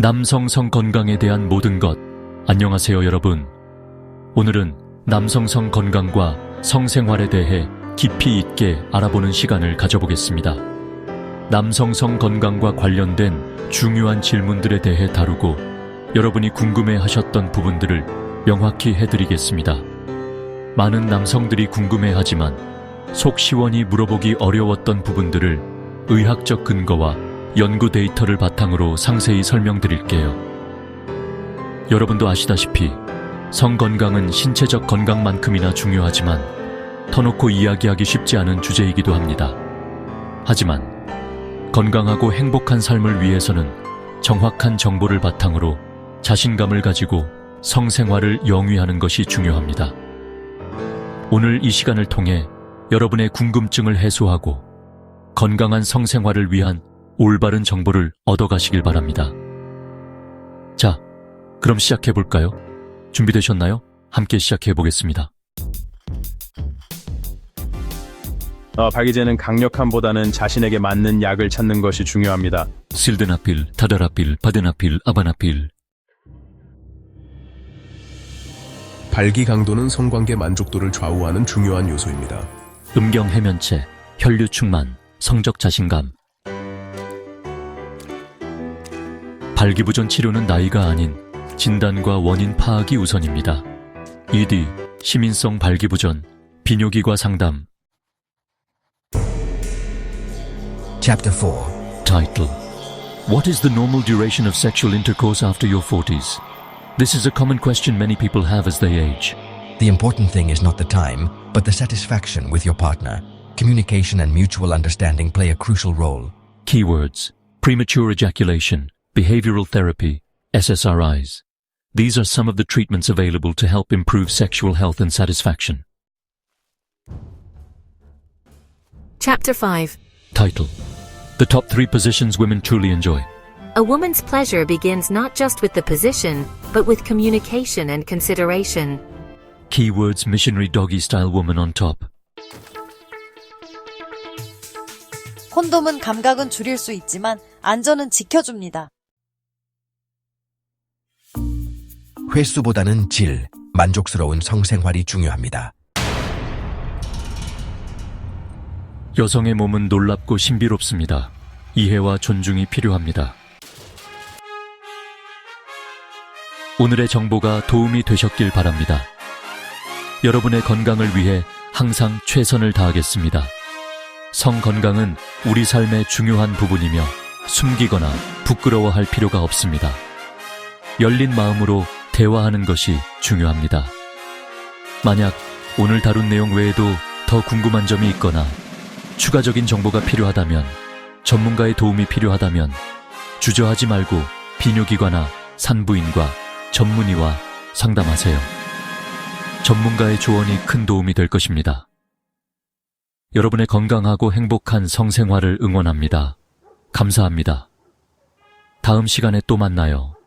남성 성 건강에 대한 모든 것. 안녕하세요, 여러분. 오늘은 남성 성 건강과 성생활에 대해 깊이 있게 알아보는 시간을 가져보겠습니다. 남성 성 건강과 관련된 중요한 질문들에 대해 다루고 여러분이 궁금해 하셨던 부분들을 명확히 해드리겠습니다. 많은 남성들이 궁금해 하지만 속 시원히 물어보기 어려웠던 부분들을 의학적 근거와 연구 데이터를 바탕으로 상세히 설명드릴게요. 여러분도 아시다시피 성 건강은 신체적 건강만큼이나 중요하지만 터놓고 이야기하기 쉽지 않은 주제이기도 합니다. 하지만 건강하고 행복한 삶을 위해서는 정확한 정보를 바탕으로 자신감을 가지고 성생활을 영위하는 것이 중요합니다. 오늘 이 시간을 통해 여러분의 궁금증을 해소하고 건강한 성생활을 위한 올바른 정보를 얻어가시길 바랍니다. 자, 그럼 시작해 볼까요? 준비되셨나요? 함께 시작해 보겠습니다. 어, 박이제는 강력함보다는 자신에게 맞는 약을 찾는 것이 중요합니다. 실드나필, 타다라필, 바데나필, 아바나필. 발기 강도는 성관계 만족도를 좌우하는 중요한 요소입니다. 음경 해면체, 혈류 충만, 성적 자신감. 발기부전 치료는 나이가 아닌 진단과 원인 파악이 우선입니다. ED, 시민성 발기부전, 비뇨기과 상담, Chapter 4 Title What is the normal duration of sexual intercourse after your 40s? This is a common question many people have as they age. The important thing is not the time, but the satisfaction with your partner. Communication and mutual understanding play a crucial role. Keywords Premature ejaculation, behavioral therapy, SSRIs. These are some of the treatments available to help improve sexual health and satisfaction. Chapter 5 Title The top three positions women truly enjoy. A woman's pleasure begins not just with the position, but with communication and consideration. Keywords Missionary doggy style woman on top. 콘돔은 감각은 줄일 수 있지만 안전은 지켜줍니다. 횟수보다는 질, 만족스러운 성생활이 중요합니다. 여성의 몸은 놀랍고 신비롭습니다. 이해와 존중이 필요합니다. 오늘의 정보가 도움이 되셨길 바랍니다. 여러분의 건강을 위해 항상 최선을 다하겠습니다. 성 건강은 우리 삶의 중요한 부분이며 숨기거나 부끄러워할 필요가 없습니다. 열린 마음으로 대화하는 것이 중요합니다. 만약 오늘 다룬 내용 외에도 더 궁금한 점이 있거나 추가적인 정보가 필요하다면 전문가의 도움이 필요하다면 주저하지 말고 비뇨기과나 산부인과 전문의와 상담하세요. 전문가의 조언이 큰 도움이 될 것입니다. 여러분의 건강하고 행복한 성생활을 응원합니다. 감사합니다. 다음 시간에 또 만나요.